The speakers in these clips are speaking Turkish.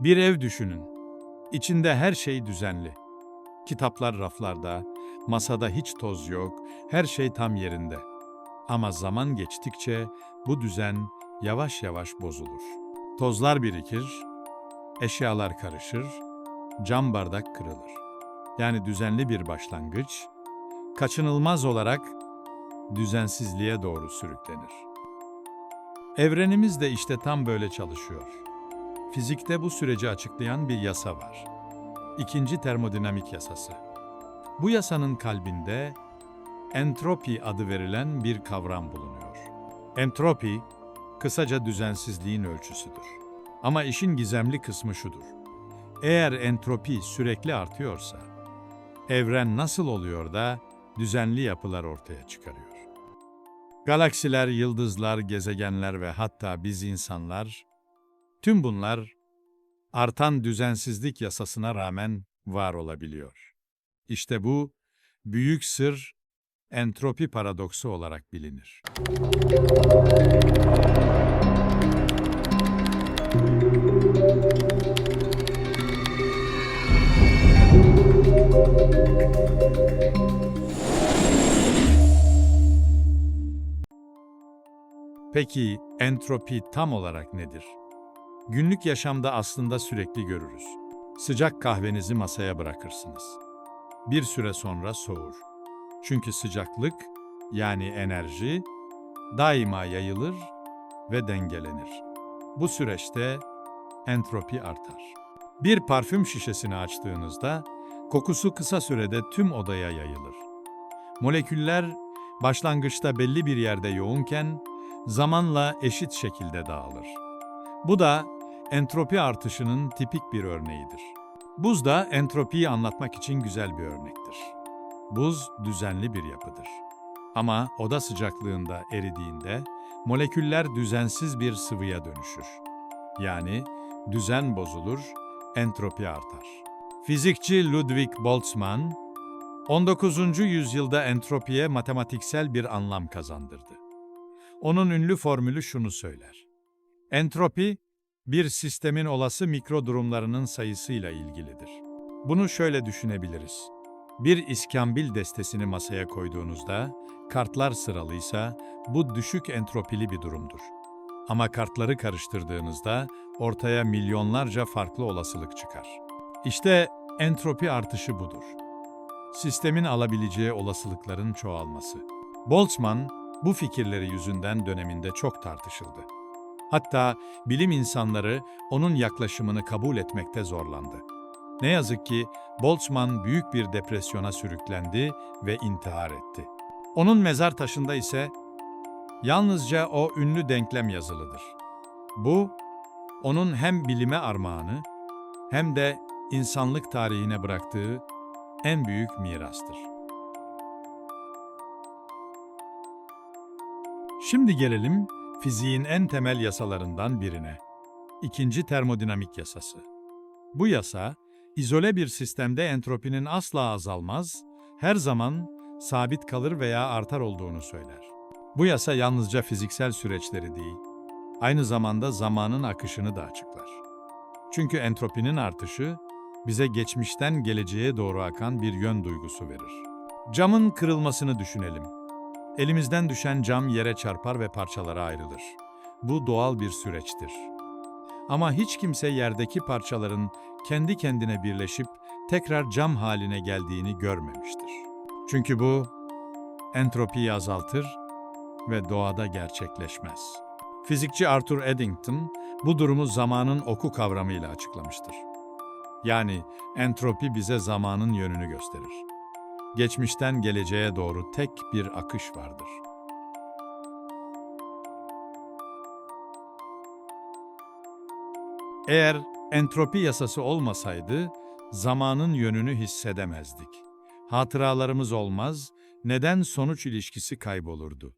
Bir ev düşünün. İçinde her şey düzenli. Kitaplar raflarda, masada hiç toz yok, her şey tam yerinde. Ama zaman geçtikçe bu düzen yavaş yavaş bozulur. Tozlar birikir, eşyalar karışır, cam bardak kırılır. Yani düzenli bir başlangıç, kaçınılmaz olarak düzensizliğe doğru sürüklenir. Evrenimiz de işte tam böyle çalışıyor. Fizikte bu süreci açıklayan bir yasa var. İkinci termodinamik yasası. Bu yasanın kalbinde entropi adı verilen bir kavram bulunuyor. Entropi, kısaca düzensizliğin ölçüsüdür. Ama işin gizemli kısmı şudur. Eğer entropi sürekli artıyorsa, evren nasıl oluyor da düzenli yapılar ortaya çıkarıyor? Galaksiler, yıldızlar, gezegenler ve hatta biz insanlar, tüm bunlar artan düzensizlik yasasına rağmen var olabiliyor. İşte bu büyük sır entropi paradoksu olarak bilinir. Peki entropi tam olarak nedir? Günlük yaşamda aslında sürekli görürüz. Sıcak kahvenizi masaya bırakırsınız. Bir süre sonra soğur. Çünkü sıcaklık, yani enerji, daima yayılır ve dengelenir. Bu süreçte entropi artar. Bir parfüm şişesini açtığınızda kokusu kısa sürede tüm odaya yayılır. Moleküller başlangıçta belli bir yerde yoğunken zamanla eşit şekilde dağılır. Bu da entropi artışının tipik bir örneğidir. Buz da entropiyi anlatmak için güzel bir örnektir. Buz düzenli bir yapıdır. Ama oda sıcaklığında eridiğinde moleküller düzensiz bir sıvıya dönüşür. Yani düzen bozulur, entropi artar. Fizikçi Ludwig Boltzmann 19. yüzyılda entropiye matematiksel bir anlam kazandırdı. Onun ünlü formülü şunu söyler. Entropi, bir sistemin olası mikro durumlarının sayısıyla ilgilidir. Bunu şöyle düşünebiliriz. Bir iskambil destesini masaya koyduğunuzda, kartlar sıralıysa bu düşük entropili bir durumdur. Ama kartları karıştırdığınızda ortaya milyonlarca farklı olasılık çıkar. İşte entropi artışı budur. Sistemin alabileceği olasılıkların çoğalması. Boltzmann, bu fikirleri yüzünden döneminde çok tartışıldı. Hatta bilim insanları onun yaklaşımını kabul etmekte zorlandı. Ne yazık ki Boltzmann büyük bir depresyona sürüklendi ve intihar etti. Onun mezar taşında ise yalnızca o ünlü denklem yazılıdır. Bu, onun hem bilime armağanı hem de insanlık tarihine bıraktığı en büyük mirastır. Şimdi gelelim fiziğin en temel yasalarından birine. İkinci termodinamik yasası. Bu yasa, izole bir sistemde entropinin asla azalmaz, her zaman sabit kalır veya artar olduğunu söyler. Bu yasa yalnızca fiziksel süreçleri değil, aynı zamanda zamanın akışını da açıklar. Çünkü entropinin artışı, bize geçmişten geleceğe doğru akan bir yön duygusu verir. Camın kırılmasını düşünelim. Elimizden düşen cam yere çarpar ve parçalara ayrılır. Bu doğal bir süreçtir. Ama hiç kimse yerdeki parçaların kendi kendine birleşip tekrar cam haline geldiğini görmemiştir. Çünkü bu entropiyi azaltır ve doğada gerçekleşmez. Fizikçi Arthur Eddington bu durumu zamanın oku kavramıyla açıklamıştır. Yani entropi bize zamanın yönünü gösterir. Geçmişten geleceğe doğru tek bir akış vardır. Eğer entropi yasası olmasaydı zamanın yönünü hissedemezdik. Hatıralarımız olmaz, neden sonuç ilişkisi kaybolurdu.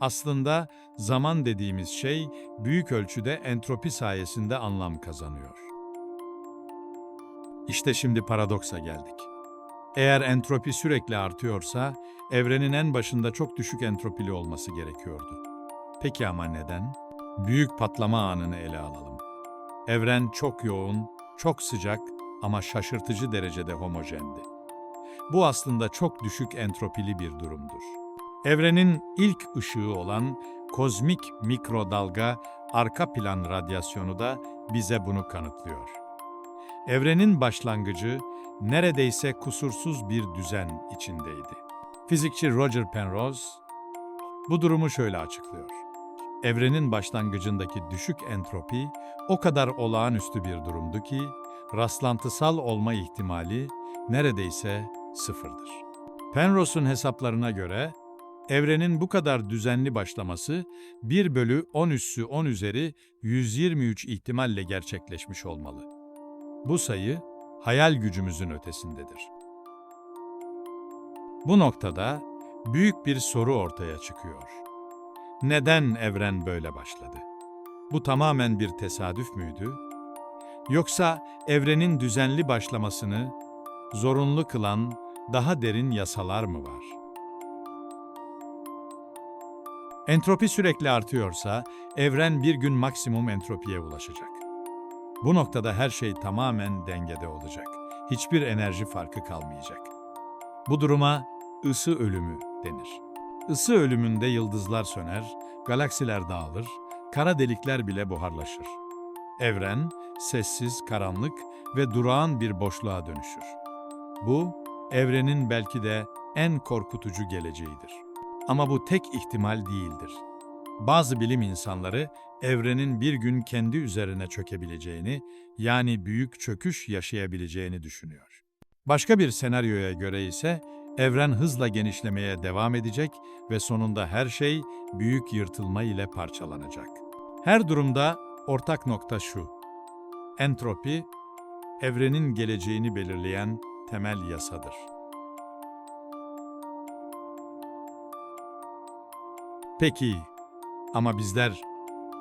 Aslında zaman dediğimiz şey büyük ölçüde entropi sayesinde anlam kazanıyor. İşte şimdi paradoksa geldik. Eğer entropi sürekli artıyorsa, evrenin en başında çok düşük entropili olması gerekiyordu. Peki ama neden? Büyük patlama anını ele alalım. Evren çok yoğun, çok sıcak ama şaşırtıcı derecede homojendi. Bu aslında çok düşük entropili bir durumdur. Evrenin ilk ışığı olan kozmik mikrodalga arka plan radyasyonu da bize bunu kanıtlıyor. Evrenin başlangıcı neredeyse kusursuz bir düzen içindeydi. Fizikçi Roger Penrose bu durumu şöyle açıklıyor. Evrenin başlangıcındaki düşük entropi o kadar olağanüstü bir durumdu ki rastlantısal olma ihtimali neredeyse sıfırdır. Penrose'un hesaplarına göre evrenin bu kadar düzenli başlaması 1 bölü 10 üssü 10 üzeri 123 ihtimalle gerçekleşmiş olmalı. Bu sayı hayal gücümüzün ötesindedir. Bu noktada büyük bir soru ortaya çıkıyor. Neden evren böyle başladı? Bu tamamen bir tesadüf müydü? Yoksa evrenin düzenli başlamasını zorunlu kılan daha derin yasalar mı var? Entropi sürekli artıyorsa evren bir gün maksimum entropiye ulaşacak. Bu noktada her şey tamamen dengede olacak. Hiçbir enerji farkı kalmayacak. Bu duruma ısı ölümü denir. Isı ölümünde yıldızlar söner, galaksiler dağılır, kara delikler bile buharlaşır. Evren sessiz, karanlık ve durağan bir boşluğa dönüşür. Bu evrenin belki de en korkutucu geleceğidir. Ama bu tek ihtimal değildir. Bazı bilim insanları evrenin bir gün kendi üzerine çökebileceğini, yani büyük çöküş yaşayabileceğini düşünüyor. Başka bir senaryoya göre ise evren hızla genişlemeye devam edecek ve sonunda her şey büyük yırtılma ile parçalanacak. Her durumda ortak nokta şu. Entropi, evrenin geleceğini belirleyen temel yasadır. Peki, ama bizler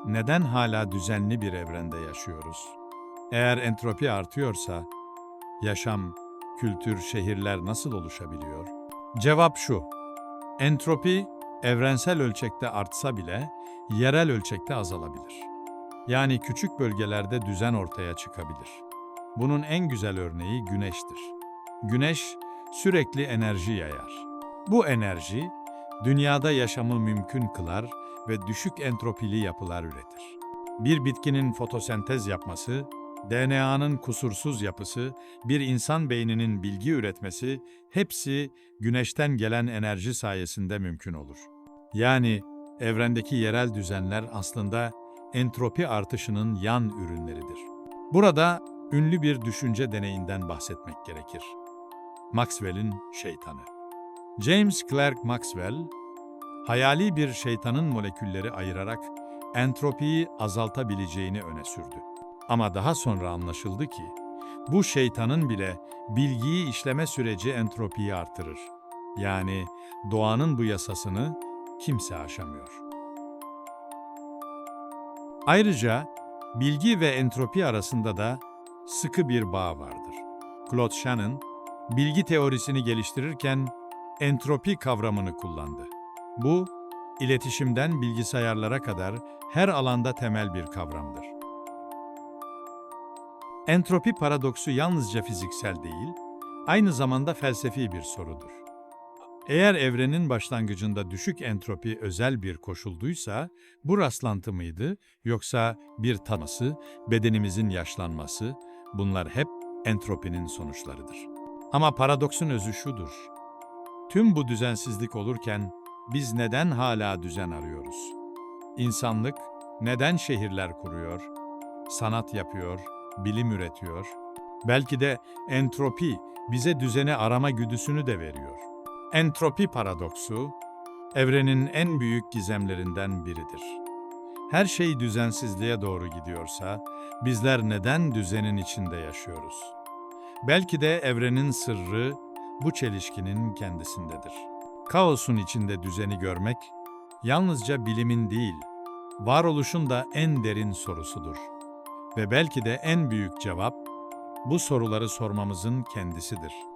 neden hala düzenli bir evrende yaşıyoruz? Eğer entropi artıyorsa, yaşam, kültür, şehirler nasıl oluşabiliyor? Cevap şu. Entropi evrensel ölçekte artsa bile yerel ölçekte azalabilir. Yani küçük bölgelerde düzen ortaya çıkabilir. Bunun en güzel örneği güneştir. Güneş sürekli enerji yayar. Bu enerji dünyada yaşamı mümkün kılar ve düşük entropili yapılar üretir. Bir bitkinin fotosentez yapması, DNA'nın kusursuz yapısı, bir insan beyninin bilgi üretmesi hepsi güneşten gelen enerji sayesinde mümkün olur. Yani evrendeki yerel düzenler aslında entropi artışının yan ürünleridir. Burada ünlü bir düşünce deneyinden bahsetmek gerekir. Maxwell'in şeytanı. James Clerk Maxwell, hayali bir şeytanın molekülleri ayırarak entropiyi azaltabileceğini öne sürdü. Ama daha sonra anlaşıldı ki bu şeytanın bile bilgiyi işleme süreci entropiyi artırır. Yani doğanın bu yasasını kimse aşamıyor. Ayrıca bilgi ve entropi arasında da sıkı bir bağ vardır. Claude Shannon, bilgi teorisini geliştirirken entropi kavramını kullandı. Bu, iletişimden bilgisayarlara kadar her alanda temel bir kavramdır. Entropi paradoksu yalnızca fiziksel değil, aynı zamanda felsefi bir sorudur. Eğer evrenin başlangıcında düşük entropi özel bir koşulduysa, bu rastlantı mıydı yoksa bir tanısı, bedenimizin yaşlanması, bunlar hep entropinin sonuçlarıdır. Ama paradoksun özü şudur. Tüm bu düzensizlik olurken biz neden hala düzen arıyoruz? İnsanlık neden şehirler kuruyor, sanat yapıyor, bilim üretiyor? Belki de entropi bize düzeni arama güdüsünü de veriyor. Entropi paradoksu, evrenin en büyük gizemlerinden biridir. Her şey düzensizliğe doğru gidiyorsa, bizler neden düzenin içinde yaşıyoruz? Belki de evrenin sırrı bu çelişkinin kendisindedir. Kaosun içinde düzeni görmek, yalnızca bilimin değil, varoluşun da en derin sorusudur. Ve belki de en büyük cevap, bu soruları sormamızın kendisidir.